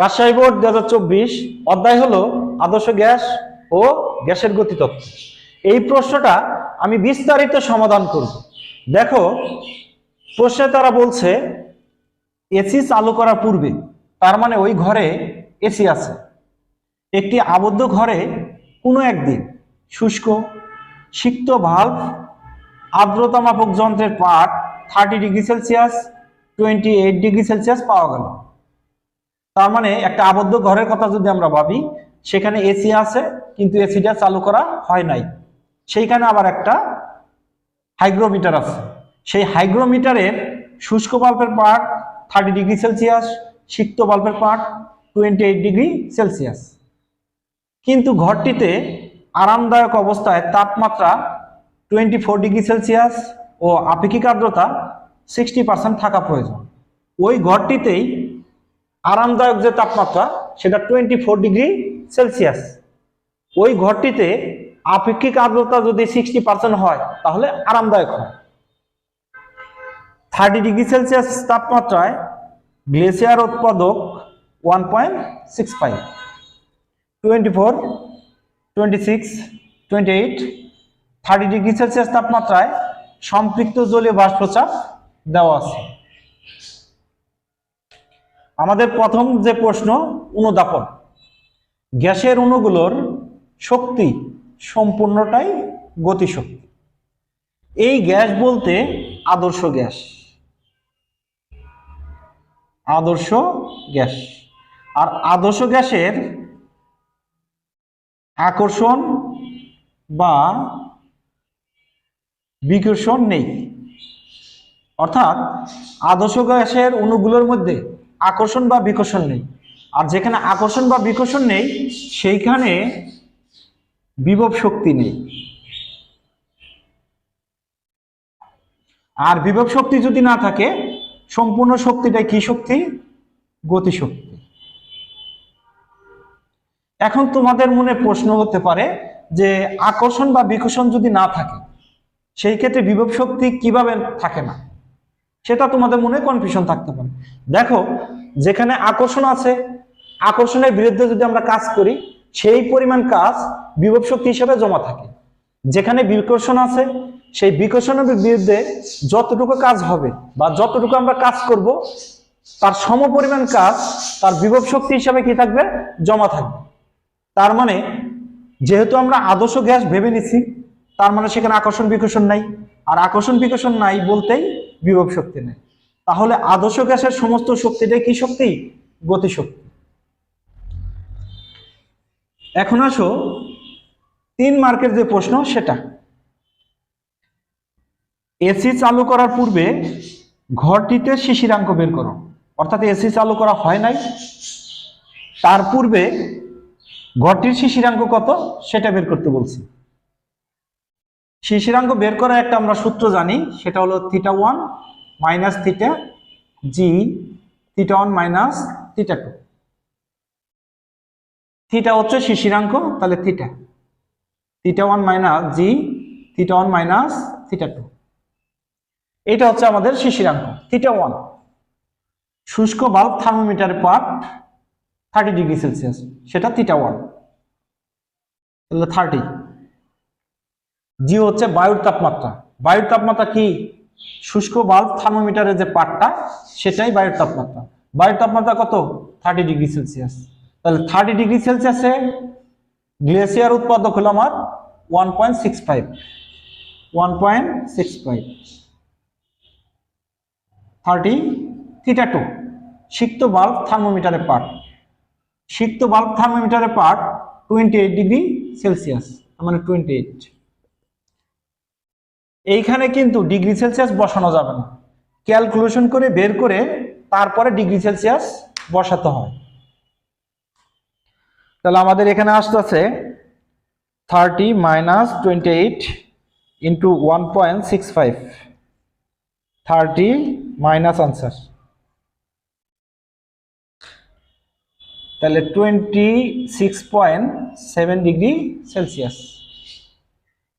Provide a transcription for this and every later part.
Rajshahi board দু হাজার চব্বিশ অধ্যায় হলো আদর্শ গ্যাস ও গ্যাসের গতিতত্ত্ব। এই প্রশ্নটা আমি বিস্তারিত সমাধান করব। দেখো, প্রশ্নে তারা বলছে, এসি চালু করার পূর্বে, তার মানে ওই ঘরে এসি আছে। একটি আবদ্ধ ঘরে কোনো একদিন শুষ্ক, সিক্ত ভাল্ব আর্দ্রতা মাপক যন্ত্রের পাট thirty degree Celsius twenty eight degree Celsius পাওয়া গেল। তার মানে একটা আবদ্ধ ঘরের কথা যদি আমরা ভাবি, সেখানে এসি আছে, কিন্তু এসিটা চালু করা হয় নাই। সেইখানে আবার একটা হাইগ্রোমিটার আছে। সেই হাইগ্রোমিটারের শুষ্ক বাল্বের পার্ট থার্টি ডিগ্রি সেলসিয়াস, সিক্ত বাল্বের পার্ট টোয়েন্টি এইট ডিগ্রি সেলসিয়াস। কিন্তু ঘরটিতে আরামদায়ক অবস্থায় তাপমাত্রা টোয়েন্টি ফোর ডিগ্রি সেলসিয়াস ও আপেক্ষিক আর্দ্রতা সিক্সটি পার্সেন্ট থাকা প্রয়োজন। ওই ঘরটিতেই আরামদায়ক যে তাপমাত্রা, সেটা টোয়েন্টি ফোর ডিগ্রি সেলসিয়াস ওই ঘরটিতে আপেক্ষিক আর্দ্রতা যদি সিক্সটি পার্সেন্ট হয়, তাহলে আরামদায়ক হয়। থার্টি ডিগ্রি সেলসিয়াস তাপমাত্রায় গ্লেসিয়ার উৎপাদক one point six five twenty four twenty six twenty eight thirty degree Celsius তাপমাত্রায় সম্পৃক্ত জলীয় বাষ্পচাপ দেওয়া আছে। আমাদের প্রথম যে প্রশ্ন, অনুদাপন। গ্যাসের অণুগুলোর শক্তি সম্পূর্ণটাই গতিশক্তি। এই গ্যাস বলতে আদর্শ গ্যাস। আদর্শ গ্যাস। আর আদর্শ গ্যাসের আকর্ষণ বা বিকর্ষণ নেই। অর্থাৎ আদর্শ গ্যাসের অণুগুলোর মধ্যে আকর্ষণ বা বিকর্ষণ নেই। আর যেখানে আকর্ষণ বা বিকর্ষণ নেই, সেইখানে বিভব শক্তি নেই। আর বিভব শক্তি যদি না থাকে, সম্পূর্ণ শক্তিটা কি শক্তি? গতিশক্তি। এখন তোমাদের মনে প্রশ্ন হতে পারে যে আকর্ষণ বা বিকর্ষণ যদি না থাকে, সেই ক্ষেত্রে বিভব শক্তি কীভাবে থাকে না? সেটা তোমাদের মনে কনফিউশন থাকতে পারে। দেখো যেখানে আকর্ষণ আছে, আকর্ষণের বিরুদ্ধে যদি আমরা কাজ করি, সেই পরিমাণ কাজ বিভব শক্তি হিসেবে জমা থাকে। যেখানে বিকর্ষণ আছে, সেই বিকর্ষণের বিরুদ্ধে যতটুকু কাজ হবে বা যতটুকু আমরা কাজ করব, তার সম পরিমাণ কাজ তার বিভব শক্তি হিসাবে কি থাকবে? জমা থাকবে। তার মানে যেহেতু আমরা আদর্শ গ্যাস ভেবে নিছি, তার মানে সেখানে আকর্ষণ বিকর্ষণ নাই। আর আকর্ষণ বিকর্ষণ নাই বলতেই বিভব শক্তি নেই। তাহলে আদর্শ গ্যাসের সমস্ত শক্তিটাই কি শক্তি? গতিশক্তি। এখন আসো, তিন মার্কের যে প্রশ্ন সেটা। এসি চালু করার পূর্বে ঘরটিতে শিশিরাঙ্ক বের করো। অর্থাৎ এসি চালু করা হয় নাই। তার পূর্বে ঘরটির শিশিরাঙ্ক কত? সেটা বের করতে বলছি। শিশিরাঙ্ক বের করার একটা আমরা সূত্র জানি, সেটা হলো theta one minus theta G theta one minus theta two theta হচ্ছে শিশিরাঙ্ক, তাহলে theta theta one minus G theta one minus theta two এটা হচ্ছে আমাদের শিশিরাঙ্ক থিটা ওয়ান শুষ্ক বাল্ব থার্মোমিটারের পার্ট থার্টি ডিগ্রি সেলসিয়াস সেটা থিটা ওয়ান তাহলে থার্টি জি হচ্ছে বায়ুর তাপমাত্রা। বায়ুর তাপমাত্রা কি? শুষ্ক বাল্ব থার্মোমিটারের যে পার্টটা সেটাই বায়ুর তাপমাত্রা। বায়ুর তাপমাত্রা কত? থার্টি ডিগ্রি সেলসিয়াস তাহলে থার্টি ডিগ্রি সেলসিয়াসে গ্লেসিয়ার উৎপাদক হলো আমার one point six five one point six five thirty theta two সিক্ত বাল্ব থার্মোমিটারের পার্ট সিক্ত বাল্ব থার্মোমিটারের part twenty eight degree Celsius মানে টোয়েন্টি এইট এইখানে কিন্তু ডিগ্রি সেলসিয়াস বসানো যাবে না। ক্যালকুলেশন করে বের করে তারপরে ডিগ্রি সেলসিয়াস বসাতে হয়। তাহলে আমাদের এখানে আসতেছে thirty minus twenty eight into one point six five. Thirty minus answer. তাহলে twenty six point seven degree Celsius.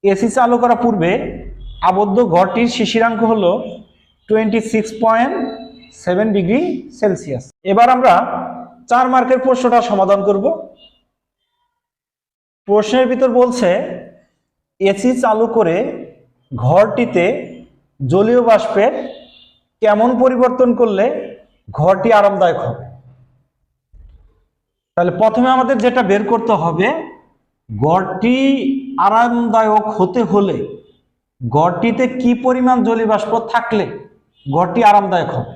AC চালু করার পূর্বে আবদ্ধ ঘরটির শিশিরাঙ্ক হলো twenty six point seven degree Celsius এবার আমরা চার মার্কের প্রশ্নটা সমাধান করব। প্রশ্নের ভিতর বলছে এসি চালু করে ঘরটিতে জলীয় বাষ্পের কেমন পরিবর্তন করলে ঘরটি আরামদায়ক হবে? তাহলে প্রথমে আমাদের যেটা বের করতে হবে, ঘরটি আরামদায়ক হতে হলে ঘরটিতে কি পরিমাণ জলীয় বাষ্প থাকলে ঘরটি আরামদায়ক হবে?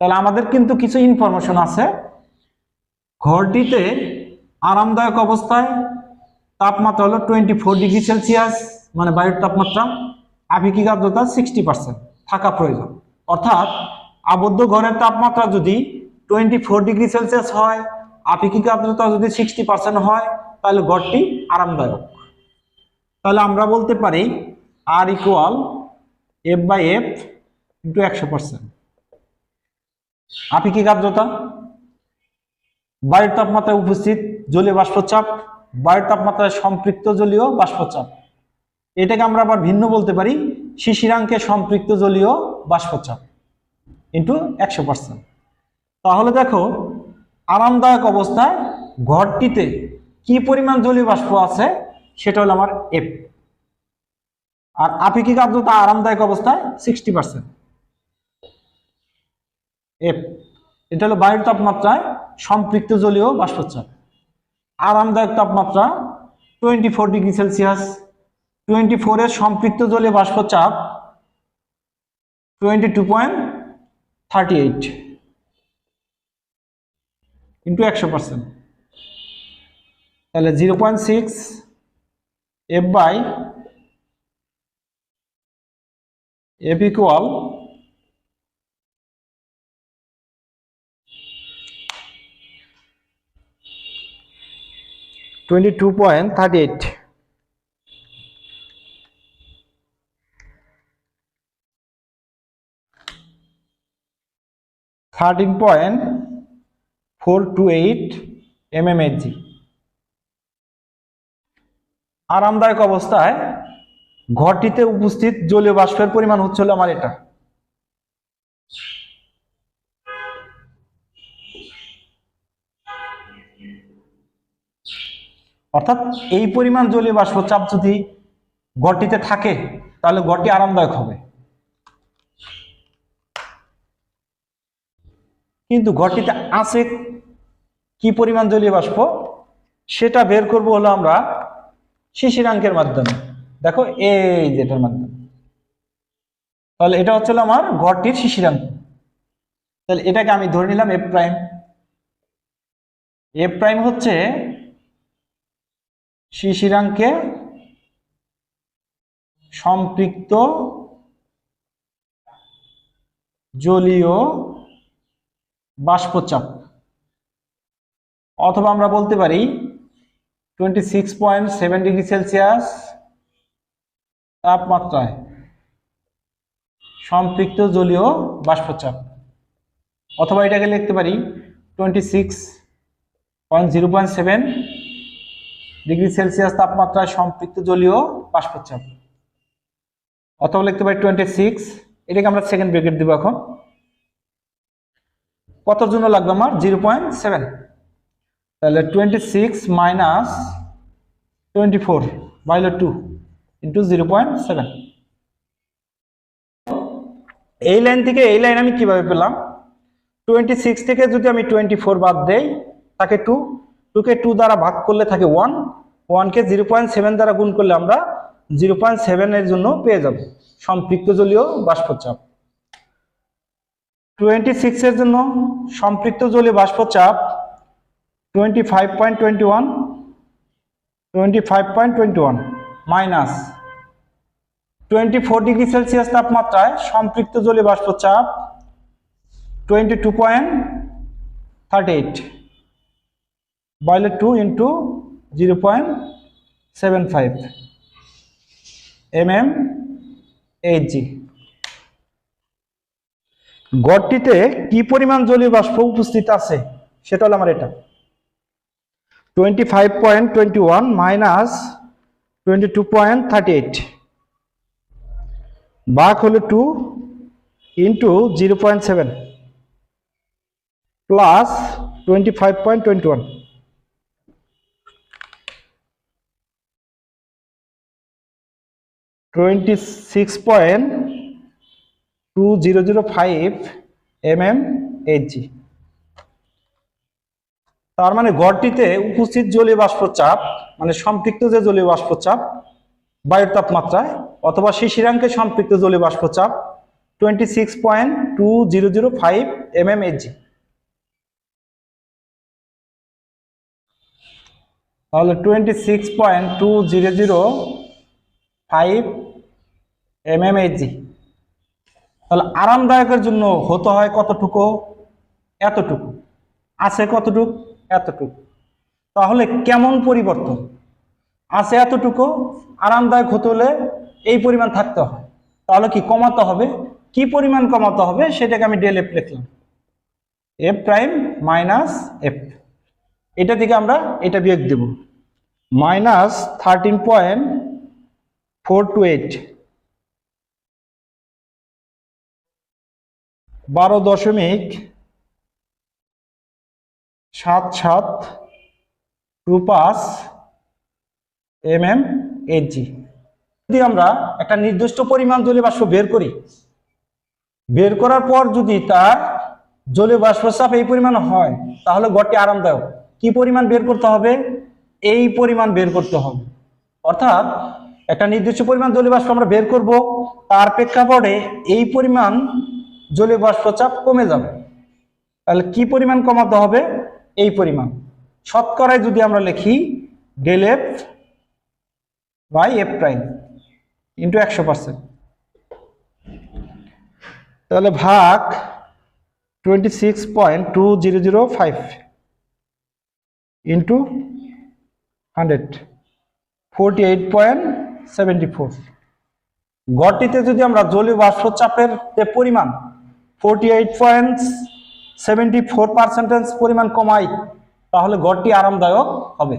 তাহলে আমাদের কিন্তু কিছু ইনফরমেশন আছে। ঘরটিতে আরামদায়ক অবস্থায় তাপমাত্রা হলো টোয়েন্টি ফোর ডিগ্রি সেলসিয়াস মানে বায়ুর তাপমাত্রা, আপেক্ষিক আর্দ্রতা সিক্সটি পার্সেন্ট থাকা প্রয়োজন। অর্থাৎ আবদ্ধ ঘরের তাপমাত্রা যদি টোয়েন্টি ফোর ডিগ্রি সেলসিয়াস হয়, আপেক্ষিক আর্দ্রতা যদি সিক্সটি পার্সেন্ট হয়, তাহলে ঘরটি আরামদায়ক। তাহলে আমরা বলতে পারি আর equal F by F into একশো পার্সেন্ট আপেক্ষিক আর্দ্রতা বায়ুর তাপমাত্রায় উপস্থিত জলীয় বাষ্পচাপ, বায়ুর তাপমাত্রায় সম্পৃক্ত জলীয় বাষ্পচাপ। এটাকে আমরা আবার ভিন্ন বলতে পারি, শিশিরাঙ্কে সম্পৃক্ত জলীয় বাষ্পচাপ ইন্টু একশো পার্সেন্ট তাহলে দেখো, আরামদায়ক অবস্থায় ঘরটিতে কি পরিমাণ জলীয় বাষ্প আছে, সেটা হলো আমার এফ আর আপেক্ষিক আর্দ্রতা আরামদায়ক অবস্থায় সিক্সটি পার্সেন্ট এফ, এটা হলো বায়ুর তাপমাত্রায় সম্পৃক্ত জলীয় বাষ্পচাপ আরামদায়ক তাপমাত্রা twenty four degree Celsius twenty ফোরের সম্পৃক্ত জলীয় বাষ্পচাপ twenty two point thirty eight into একশো পার্সেন্ট তাহলে zero point six F by F equal twenty two point thirty eight thirteen point four two eight M M G আরামদায়ক অবস্থায় ঘরটিতে উপস্থিত জলীয় বাষ্পের পরিমাণ হচ্ছে হলো আমার এটা। অর্থাৎ এই পরিমাণ জলীয় বাষ্প চাপ যদি ঘরটিতে থাকে, তাহলে ঘরটি আরামদায়ক হবে। কিন্তু ঘরটিতে আছে কি পরিমাণ জলীয় বাষ্প, সেটা বের করব হলো আমরা শিশিরাঙ্কের মাধ্যমে। দেখো এই যেটার মাধ্যমে তাহলে এটা হচ্ছে আমার ঘরটির শিশিরাঙ্ক। তাহলে এটাকে আমি ধরে নিলাম এফ প্রাইম এফ প্রাইম হচ্ছে শিশিরাঙ্কে সম্পৃক্ত জলীয় বাষ্পচাপ। অথবা আমরা বলতে পারি twenty six point seven degree Celsius তাপমাত্রায় সম্পৃক্ত জলীয় বাষ্পচাপ। অথবা এটাকে লিখতে পারি twenty six point zero point seven degree Celsius তাপমাত্রায় সম্পৃক্ত জলীয় বাষ্পচাপ। অথবা লিখতে পারি টোয়েন্টি সিক্স এটাকে আমরা সেকেন্ড ব্রেকেট দেবো এখন। কতর জন্য লাগবে আমার? জিরো পয়েন্ট সেভেন তাহলে twenty six minus twenty four বাইলো two into zero point seven এই লাইন থেকে এই লাইন আমি কীভাবে পেলাম? টোয়েন্টি সিক্স থেকে যদি আমি টোয়েন্টি ফোর বাদ দেই, তাকে টু টুকে টু দ্বারা ভাগ করলে থাকে ওয়ান ওয়ানকে জিরো পয়েন্ট সেভেন দ্বারা গুণ করলে আমরা জিরো পয়েন্ট সেভেনের জন্য পেয়ে যাব। সম্পৃক্ত জলীয় বাষ্পচাপ। টোয়েন্টি সিক্সের জন্য সম্পৃক্ত জলীয় বাষ্পচাপ twenty five point twenty one twenty five point twenty one minus twenty four degree Celsius তাপমাত্রায় সম্পৃক্ত জলীয় বাষ্পচাপ twenty two point thirty eight বয়লে two into zero point seven five M M H G গড়টিতে কি পরিমাণ জলীয় বাষ্প উপস্থিত আছে? সেটা হলো আমার এটা। Twenty five point twenty one minus twenty two point thirty eight. বাঘ হলো two into zero point seven plus twenty five point twenty one twenty six point two zero zero five M M HG তার মানে গড়টিতে উপস্থিত জলীয় বাষ্পচাপ মানে সম্পৃক্ত যে জলীয় বাষ্পচাপ, বায়ুর তাপমাত্রায় অথবা শিশিরাঙ্কে সম্পৃক্ত জলীয় বাষ্পর চাপ twenty six point two zero zero five তাহলে twenty six point two zero zero five M M তাহলে আরামদায়কের জন্য হতে হয় কতটুকু? এতটুকু। আছে কতটুকু? এতটুকু। তাহলে কেমন পরিবর্তন? আছে এতটুকু, আরামদায়ক হতে হলে এই পরিমাণ থাকতে হয়। তাহলে কি কমাতে হবে? কি পরিমাণ কমাতে হবে? সেটাকে আমি ডেল এফ লিখলাম। এফ প্রাইম মাইনাস এফ এটা থেকে আমরা এটা বিয়োগ দেব। Minus thirteen point four two eight বারো দশমিক সাত সাত টু পাঁচ এম এম এইচজি যদি আমরা একটা নির্দিষ্ট পরিমাণ জলীয় বাষ্প বের করি, বের করার পর যদি তার জলীয় বাষ্প চাপ এই পরিমাণ হয়, তাহলে গড়টি আরামদায়ক। কি পরিমাণ বের করতে হবে? এই পরিমাণ বের করতে হবে। অর্থাৎ একটা নির্দিষ্ট পরিমাণ জলীয় বাষ্প আমরা বের করব, তার প্রেক্ষাপটে এই পরিমাণ জলীয় বাষ্প চাপ কমে যাবে। তাহলে কি পরিমাণ কমাতে হবে? এই পরিমাণ। শতকরায় যদি আমরা লিখি, del F by F prime. Into একশো পার্সেন্ট। তাহলে ভাগ twenty six point two zero zero five into hundred, forty eight point seventy four. গড়টিতে যদি আমরা জলীয় বাষ্প চাপের যে পরিমাণ, forty eight point seventy four percentage পরিমাণ কমাই, তাহলে গড়টি আরামদায়ক হবে।